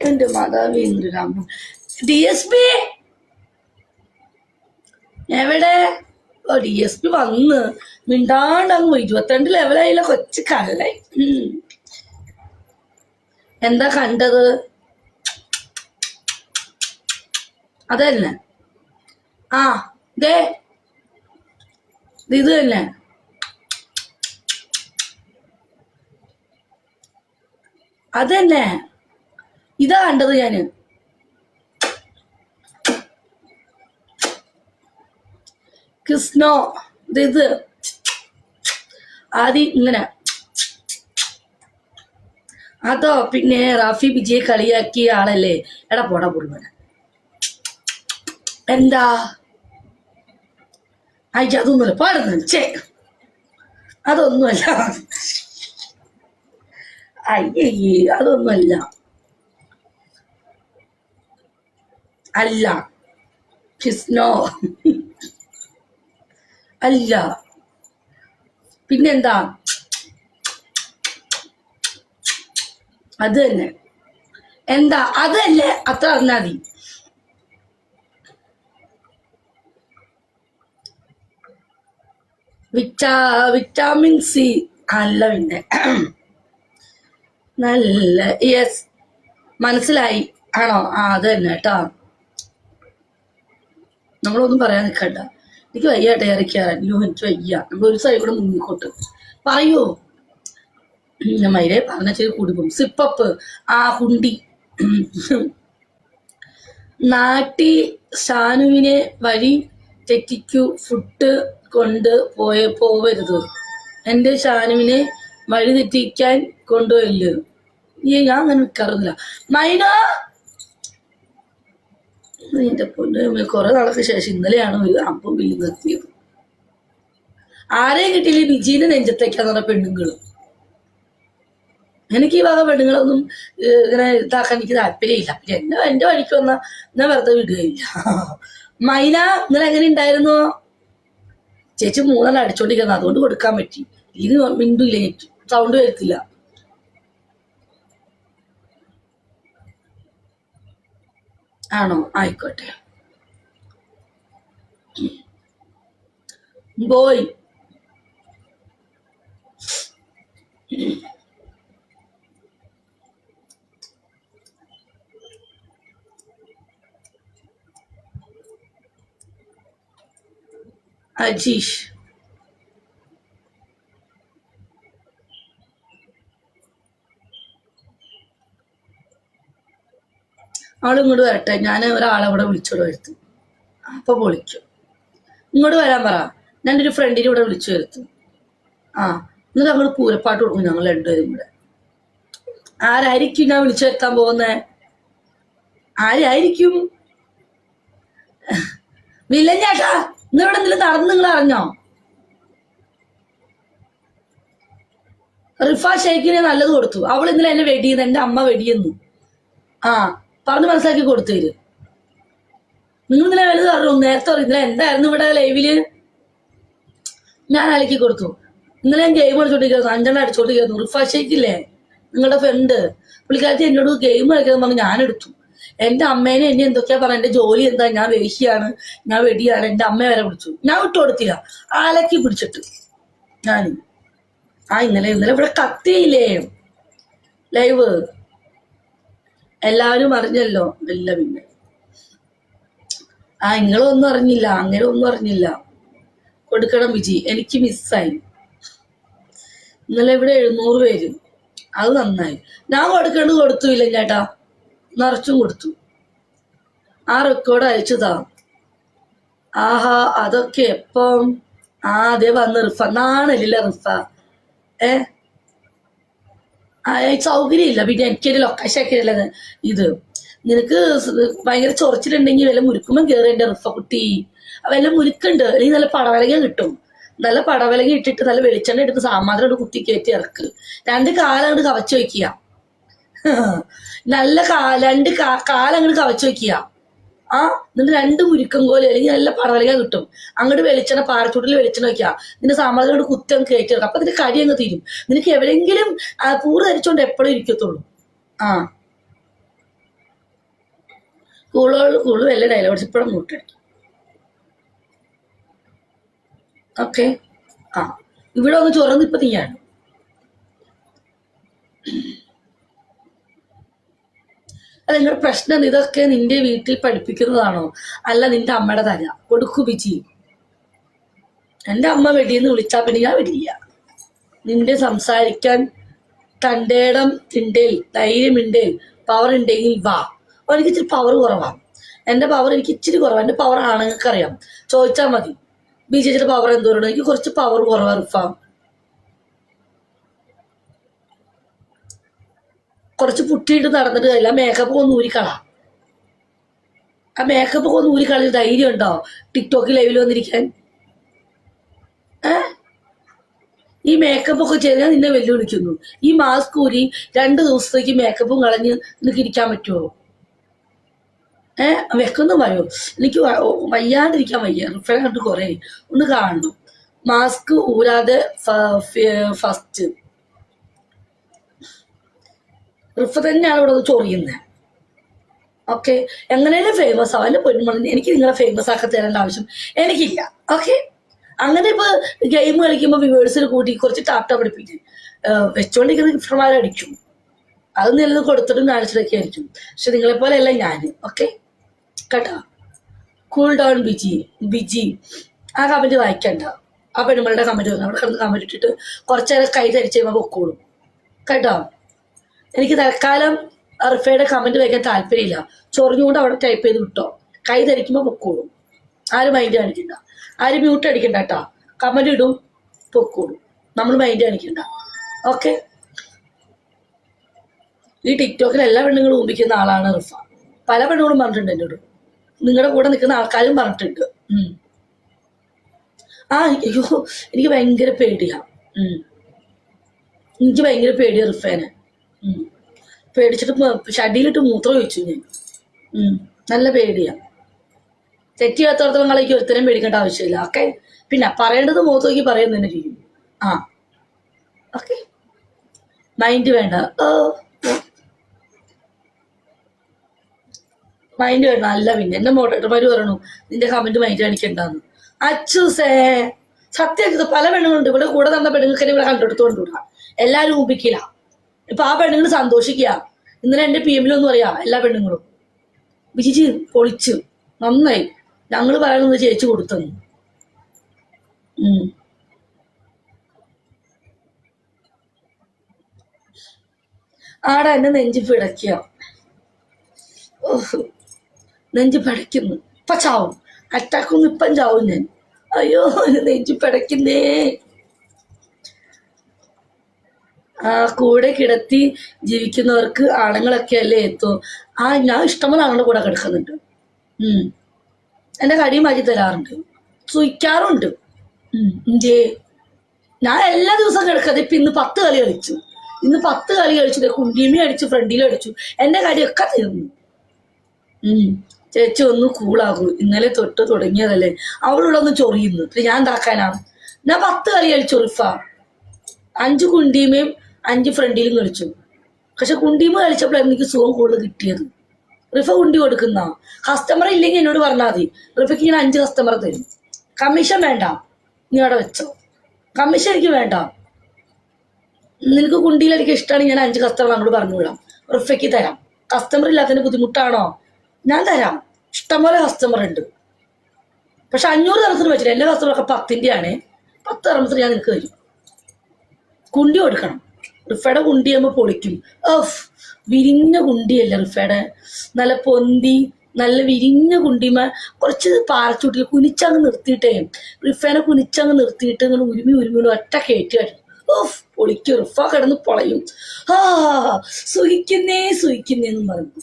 എന്റെ മാതാവ് D S P എവിടെ? ഓ ഡി എസ് പി വന്ന്. മിണ്ടാണ്ട് അങ്ങ് പോയി. ഇരുപത്തിരണ്ട് ലെവലായില്ല കൊച്ചു കള്ളായി എന്താ കണ്ടത്? അതന്നെ. ആ ദേ. ഇത് തന്നെ. അതന്നെ. ഇതാ കണ്ടത് ഞാൻ. കൃഷ്ണോ ഇത് ആദ്യം ഇങ്ങനെ. അതോ പിന്നെ റാഫി വിജയെ കളിയാക്കിയ ആളല്ലേ? എടാ പോടാ പുള്ളുവന എന്താ? അയ്യ അതൊന്നുമല്ല. പാടുന്നു ചേ അതൊന്നുമല്ല. അയ്യേ അതൊന്നുമല്ല. അല്ല. കിസ്നോ അല്ല. പിന്നെന്താ? അത് തന്നെ. എന്താ? അതല്ലേ അത്ര അറിഞ്ഞാൽ മതി. Vita vitamin C. അല്ല പിന്നെ. നല്ല യെസ് മനസ്സിലായി. ആണോ? ആ അത് തന്നെ കേട്ടോ. നമ്മളൊന്നും പറയാൻ നിൽക്കണ്ട എനിക്ക് വയ്യാട്ടെ ഇറക്കിയാറാൻ. യോ എനിക്ക് വയ്യ. നമ്മൾ ഒരു സൈഡ് കൂടെ മുങ്ങിക്കോട്ട്. പറയോ. മൈരെ പറഞ്ഞ ചെറിയ കുടുംബം സിപ്പപ്പ് ആ കുണ്ടി നാട്ടി ഷാനുവിനെ വഴി തെറ്റിക്കു ഫുഡ് കൊണ്ട് പോയ പോവരുത്. എന്റെ ഷാനുവിനെ വഴി തെറ്റിക്കാൻ കൊണ്ടുപോയില്ല ഈ ഞാൻ അങ്ങനെ നിൽക്കാറൊന്നുമില്ല മൈന! നിന്റെ പൊന്ന് കുറെ നാൾക്ക് ശേഷം ഇന്നലെയാണ് ഒരു അപ്പം ബില്ലും നിർത്തിയത്. ആരെയും കിട്ടിയില്ല ബിജീന്റെ നെഞ്ചത്തേക്കാന്ന് പറഞ്ഞ പെണ്ണുങ്ങളും. എനിക്ക് ഈ വക പെണ്ണുങ്ങളൊന്നും ഇങ്ങനെ ഇതാക്കാൻ എനിക്ക് താല്പര്യമില്ല. പിന്നെ എന്നെ എന്റെ വഴിക്ക് വന്ന ഞാൻ വെറുതെ വിടുകയില്ല. മൈന ഇന്നലെ എങ്ങനെ ഉണ്ടായിരുന്നു ചേച്ചി മൂന്നെണ്ണം അടിച്ചോണ്ടിരിക്കുന്നത് അതുകൊണ്ട് കൊടുക്കാൻ പറ്റി. ഇത് മിണ്ടില്ല സൗണ്ട് വരത്തില്ല ആണോ? ആയിക്കോട്ടെ. ബോയ്. അജീഷ്. അവൾ ഇങ്ങോട്ട് വരട്ടെ. ഞാൻ ഒരാളെ ഇവിടെ വിളിച്ചോട് വരുത്തും. അപ്പൊ പൊളിക്കും. ഇങ്ങോട്ട് വരാൻ പറ. ഞാൻ എന്റെ ഒരു ഫ്രണ്ടിനെ ഇവിടെ വിളിച്ചു വരുത്തും. ആ എന്നിട്ട് അങ്ങോട്ട് പൂരപ്പാട്ട് കൊടുക്കും. ഞങ്ങൾ രണ്ടുപേരും കൂടെ. ആരായിരിക്കും ഞാൻ വിളിച്ചു വരുത്താൻ പോകുന്നേ? ആരായിരിക്കും? വില്ലഞ്ഞാട്ടാ ഇന്ന് ഇവിടെ എന്തെങ്കിലും നടന്ന് നിങ്ങൾ അറിഞ്ഞോ? റിഫ ഷെയ്ഖിനെ നല്ലത് കൊടുത്തു. അവൾ ഇന്നലെ എന്നെ വെടിയുന്നു. എന്റെ അമ്മ വെടിയുന്നു. ആ പറഞ്ഞ് മനസ്സിലാക്കി കൊടുത്തു തരും. നിങ്ങൾ ഇന്നലെ വലുത് പറഞ്ഞു നേരത്തെ പറഞ്ഞു ഇന്നലെ എന്തായിരുന്നു ഇവിടെ ലൈവിൽ ഞാൻ അലക്കി കൊടുത്തു. ഇന്നലെ ഞാൻ ഗെയിം അടിച്ചോണ്ടിരിക്കുന്നു അഞ്ചെണ്ണം അടിച്ചോണ്ടിരിക്കുന്നു റിഫ ഷെയ്ഖില്ലേ നിങ്ങളുടെ ഫ്രണ്ട് പുള്ളിക്കാരത്തി എന്നോട് ഗെയിം കളിക്കാൻ പറഞ്ഞു ഞാൻ എടുത്തു. എന്റെ അമ്മേനെ എന്നെ എന്തൊക്കെയാ പറഞ്ഞ എന്റെ ജോലി എന്താ? ഞാൻ വേശിയാണ് ഞാൻ വെടിയാണ്. എന്റെ അമ്മ വരെ വിളിച്ചു. ഞാൻ വിട്ടു കൊടുത്തില്ല. അലക്കി പിടിച്ചിട്ട് ഞാൻ ആ ഇന്നലെ ഇന്നലെ ഇവിടെ കത്തിയില്ലേ? ലൈവ് എല്ലാവരും അറിഞ്ഞല്ലോ. ഇല്ല പിന്നെ. ആ നിങ്ങളൊന്നും അറിഞ്ഞില്ല. അങ്ങനെ ഒന്നും അറിഞ്ഞില്ല. കൊടുക്കണം വിജി. എനിക്ക് മിസ്സായി ഇന്നലെ ഇവിടെ എഴുന്നൂറ് പേര്. അത് നന്നായി. ഞാൻ കൊടുക്കേണ്ടത് കൊടുത്തു ഇല്ല ചേട്ടാ. നിറച്ചും കൊടുത്തു. ആ റെക്കോർഡ് അയച്ചതാ. ആഹാ അതൊക്കെ എപ്പം? ആ അതെ വന്ന് റിഫ. നാണല്ലേ റിഫ? ഏ? ആ, സൗകര്യമില്ല. പിന്നെ എനിക്കൊരു ലൊക്കേഷൻ ഉള്ളത് ഇത്. നിനക്ക് ഭയങ്കര ചൊറിച്ചിലുണ്ടെങ്കിൽ വല്ല മുരുക്കുമ്പം കയറി എന്റെ റിഫ കുട്ടി വല്ല മുരുക്കുണ്ട്. അല്ലെങ്കിൽ നല്ല പടവലക കിട്ടും. നല്ല പടവലക ഇട്ടിട്ട് നല്ല വെളിച്ചെണ്ണ എടുത്ത് സാമാനം കുത്തി കയറ്റി ഇറക്ക്. രണ്ട് കാലം കവച്ചു വയ്ക്കുക നല്ല കാ രണ്ട് കാ- കവച്ചു വയ്ക്കുക ആ എന്നിട്ട് രണ്ട് മുരുക്കം കോൽ അല്ലെങ്കിൽ നല്ല പറവലിക കിട്ടും. അങ്ങോട്ട് വെളിച്ചെണ്ണ പാറച്ചൂട്ടിൽ വെളിച്ചെണ്ണ വെക്കുക നിന്റെ സാമ്പാറിനോട് കൊണ്ട് കുത്തം കയറ്റി വെക്കുക അപ്പൊ നിന്റെ കടി അങ്ങ് തീരും. നിനക്ക് എവിടെയെങ്കിലും പൂറ് ധരിച്ചോണ്ട് എപ്പോഴും ഇരിക്കത്തുള്ളൂ. ആ. കൂളുകൾ കൂൾ വല്ല ഡയലോഗ്സ് ഇപ്പോഴും മുട്ടടിക്കും ഓക്കെ? ആ. ഇവിടെ ഒന്ന് ചൊറന്ന് നീയാണ് അത് എന്നൊരു പ്രശ്നം ഇതൊക്കെ നിന്റെ വീട്ടിൽ പഠിപ്പിക്കുന്നതാണോ? അല്ല നിന്റെ അമ്മയുടെ തര കൊടുക്കു ബിജി. എന്റെ അമ്മ വെടിയെന്ന് വിളിച്ചാൽ പിന്നെ ഞാൻ വെടിയില്ല നിന്റെ സംസാരിക്കാൻ തണ്ടേടം ഇടം തിണ്ടേൽ പവർ ഉണ്ടെങ്കിൽ വാ. എനിക്ക് ഇച്ചിരി പവർ കുറവാണ് എന്റെ പവർ എനിക്ക് ഇച്ചിരി കുറവാണ് എന്റെ പവർ ആണുങ്ങൾക്ക് അറിയാം ചോദിച്ചാൽ മതി. ബി ജെ പവർ എന്തോ എനിക്ക് കുറച്ച് പവർ കുറവാണ് റിഫാം കുറച്ച് പുട്ടിയിട്ട് നടന്നിട്ട് കാര്യമില്ല ആ മേക്കപ്പ് ഒന്ന് ഊരിക്കള ആ മേക്കപ്പ് ഒന്ന് ഊരിക്കളി ധൈര്യം ഉണ്ടോ? ടിക്ടോക്ക് ലൈവിൽ വന്നിരിക്കാൻ? ഏ? ഈ മേക്കപ്പ് ഒക്കെ ചെയ്ത് ഞാൻ നിന്നെ വെല്ലുവിളിക്കുന്നു. ഈ മാസ്ക് ഊരി രണ്ട് ദിവസത്തേക്ക് മേക്കപ്പും കളഞ്ഞ് നിനക്ക് ഇരിക്കാൻ പറ്റുമോ ഏ? വെക്കൊന്നും പറയോ. എനിക്ക് വയ്യാണ്ടിരിക്കാൻ വയ്യ. റിഫൈൻ കണ്ട് കുറേ. ഒന്ന് കാണണം. മാസ്ക് ഊരാതെ ഫസ്റ്റ് റിഫ തന്നെയാണ് ഇവിടെ ചൊറിയുന്നത് ഓക്കെ എങ്ങനെയും ഫേമസ് ആവാൻ അല്ലെ എനിക്ക് നിങ്ങളെ ഫേമസ് ആക്കി തരേണ്ട ആവശ്യം എനിക്കില്ല. ഓക്കെ അങ്ങനെ ഇപ്പൊ ഗെയിം കളിക്കുമ്പോൾ വിവേഴ്സിൽ കൂട്ടി കുറച്ച് ടാറ്റ പഠിപ്പിക്കും വെച്ചോണ്ടിരിക്കുന്ന ഗിഫ്റ്റർമാരെ അടിക്കും അത് നിലനിന്ന് കൊടുത്തിട്ടും കാണിച്ചിട്ടൊക്കെ ആയിരിക്കും പക്ഷെ നിങ്ങളെ പോലെ അല്ല ഞാൻ ഓക്കെ കേട്ടോ? Cool down Biji. ബിജി. ആ കമന്റ് വായിക്കണ്ട. ആ പെണ്ണുമ്പളുടെ കമന്റ് വന്നു അവിടെ കിടന്ന് കമന്റ് ഇട്ടിട്ട് കുറച്ചേരം കൈ ധരിച്ച് കഴിയുമ്പോൾ പൊക്കോളും. കേട്ടോ? എനിക്ക് തൽക്കാലം റിഫയുടെ കമന്റ് വയ്ക്കാൻ താല്പര്യമില്ല. ചൊറിഞ്ഞുകൊണ്ട് അവിടെ ടൈപ്പ് ചെയ്ത് വിട്ടോ. കൈ ധരിക്കുമ്പോൾ പൊക്കോളും. ആരും മൈൻഡ് കാണിക്കണ്ട. ആരും മ്യൂട്ട് അടിക്കണ്ട കേട്ടോ കമന്റ് ഇടും പൊക്കോളും. നമ്മൾ മൈൻഡ് കാണിക്കണ്ട. ഓക്കെ ഈ ടിക്ടോക്കിൽ എല്ലാ പെണ്ണുങ്ങളും ഊമ്പിക്കുന്ന ആളാണ് റിഫ പല പെണ്ണുകളും പറഞ്ഞിട്ടുണ്ട് എന്നോട്. നിങ്ങളുടെ കൂടെ നിൽക്കുന്ന ആൾക്കാരും പറഞ്ഞിട്ടുണ്ട്. ആ അയ്യോ എനിക്ക് ഭയങ്കര പേടിയാ. എനിക്ക് ഭയങ്കര പേടിയാ റിഫേനെ. പേടിച്ചിട്ട് ചടിയിലിട്ട് മൂത്രം ഒഴിച്ചു ഞാൻ. നല്ല പേടിയാ. തെറ്റിയാത്തോടത്തോളം കളിക്ക് ഒരുത്തരം പേടിക്കേണ്ട ആവശ്യമില്ല. ഓക്കെ? പിന്നെ പറയേണ്ടത് മുഖത്ത് നോക്കി പറയുന്നത് തന്നെ ചെയ്യും. ആ. ഓക്കെ? മൈൻഡ് വേണ്ട. ഓ. മൈൻഡ് വേണ്ട. അല്ല പിന്നെ എന്റെ മോട്ടേട്ടർമാര് പറയണു നിന്റെ കമന്റ് മൈൻഡ് കാണിക്കണ്ടെന്ന് അച്ചൂസേ സത്യം പല പെണ്ണുങ്ങളുണ്ട്. ഇവിടെ കൂടെ തന്ന പെണ്ണുങ്ങൾക്ക് ഇവിടെ കണ്ടെടുത്തോണ്ടുകൂടാ എല്ലാരും ഊപ്പിക്കില്ല ഇപ്പൊ ആ പെണ്ണുങ്ങൾ സന്തോഷിക്കുക ഇന്നലെ എന്റെ പി എമ്മിലൊന്നും അറിയാം എല്ലാ പെണ്ണുങ്ങളും. വിജിച്ച് പൊളിച്ചു നന്നായി. ഞങ്ങൾ പറയണമെന്ന് ചേച്ചി കൊടുത്തെന്ന്. ഉം. ആടാ എന്നെ നെഞ്ചി പിടയ്ക്കുക നെഞ്ചി പിടയ്ക്കുന്നു. ഇപ്പൊ ചാവും. അറ്റാക്കൊന്നും ഇപ്പം ചാവും ഞാൻ. അയ്യോ നെഞ്ചി പിടയ്ക്കുന്നേ. കൂടെ കിടത്തി ജീവിക്കുന്നവർക്ക് ആണുങ്ങളൊക്കെ അല്ലേ? എത്തൂ. ആ ഞാൻ ഇഷ്ടംപോലെ ആണുങ്ങളുടെ കൂടെ കിടക്കുന്നുണ്ട്. ഉം. എന്റെ കടിയും മാറ്റി തരാറുണ്ട്. സുയിക്കാറുണ്ട് ഇഞ്ചേ ഞാൻ എല്ലാ ദിവസവും കിടക്കാതെ ഇപ്പൊ ഇന്ന് പത്ത് കളി കളിച്ചു. ഇന്ന് പത്ത് കളി കളിച്ചു. കുണ്ടിയമി അടിച്ചു ഫ്രണ്ടിലും അടിച്ചു. എന്റെ കടിയൊക്കെ തീർന്നു. ചേച്ചി ഒന്ന് കൂളാകൂ ഇന്നലെ തൊട്ട് തുടങ്ങിയതല്ലേ? അവളിവിടെ ഒന്ന് ചൊറിയുന്നു. ഞാൻ എന്താക്കാനാ? ഞാൻ പത്ത് കളി കളിച്ചു റിഫ അഞ്ച് കുണ്ടിയുമേയും അഞ്ച് ഫ്രണ്ടിലും കളിച്ചു. പക്ഷെ കുണ്ടിയുമ കളിച്ചപ്പോഴാണ് എനിക്ക് സുഖം കൂടുതൽ കിട്ടിയത്. റിഫ കുണ്ടി കൊടുക്കുന്ന. കസ്റ്റമർ ഇല്ലെങ്കിൽ എന്നോട് പറഞ്ഞാൽ മതി. റിഫയ്ക്ക് ഇങ്ങനെ അഞ്ച് കസ്റ്റമർ തരും. കമ്മീഷൻ വേണ്ട. നീ അവിടെ വെച്ചോ. കമ്മീഷൻ എനിക്ക് വേണ്ട. നിനക്ക് കുണ്ടിയിൽ എനിക്ക് ഇഷ്ടമാണ് ഞാൻ അഞ്ച് കസ്റ്റമർ അങ്ങോട്ട് പറഞ്ഞു വിടാം. റിഫയ്ക്ക് തരാം. കസ്റ്റമർ ഇല്ലാത്തതിന് ബുദ്ധിമുട്ടാണോ? ഞാൻ തരാം. ഇഷ്ടംപോലെ കസ്റ്റമർ ഉണ്ട്. പക്ഷെ അഞ്ഞൂറ് തരത്തിന് വെച്ചില്ല എല്ലാ കസ്റ്റമറൊക്കെ പത്തിന്റെ ആണ് പത്ത് തരത്തിന് ഞാൻ നിനക്ക് തരും. കുണ്ടി കൊടുക്കണം. റിഫയുടെ കുണ്ടി ആകുമ്പോൾ പൊളിക്കും. ഓഫ് വിരിഞ്ഞ കുണ്ടിയല്ല റിഫയുടെ. നല്ല പൊന്തി നല്ല വിരിഞ്ഞ കുണ്ടിമ കുറച്ച് പാറച്ചൂട്ടിൽ കുനിച്ചങ്ങ് നിർത്തിയിട്ടേ. റിഫേനെ കുനിച്ചങ്ങ് നിർത്തിയിട്ട് ഇങ്ങനെ ഉരുമി ഉരുമി ഒറ്റ കയറ്റി ഓഫ് പൊളിക്കും. റിഫ കിടന്ന് പൊളയും. ആ സുഖിക്കുന്നേ സുഖിക്കുന്നേന്ന് പറഞ്ഞു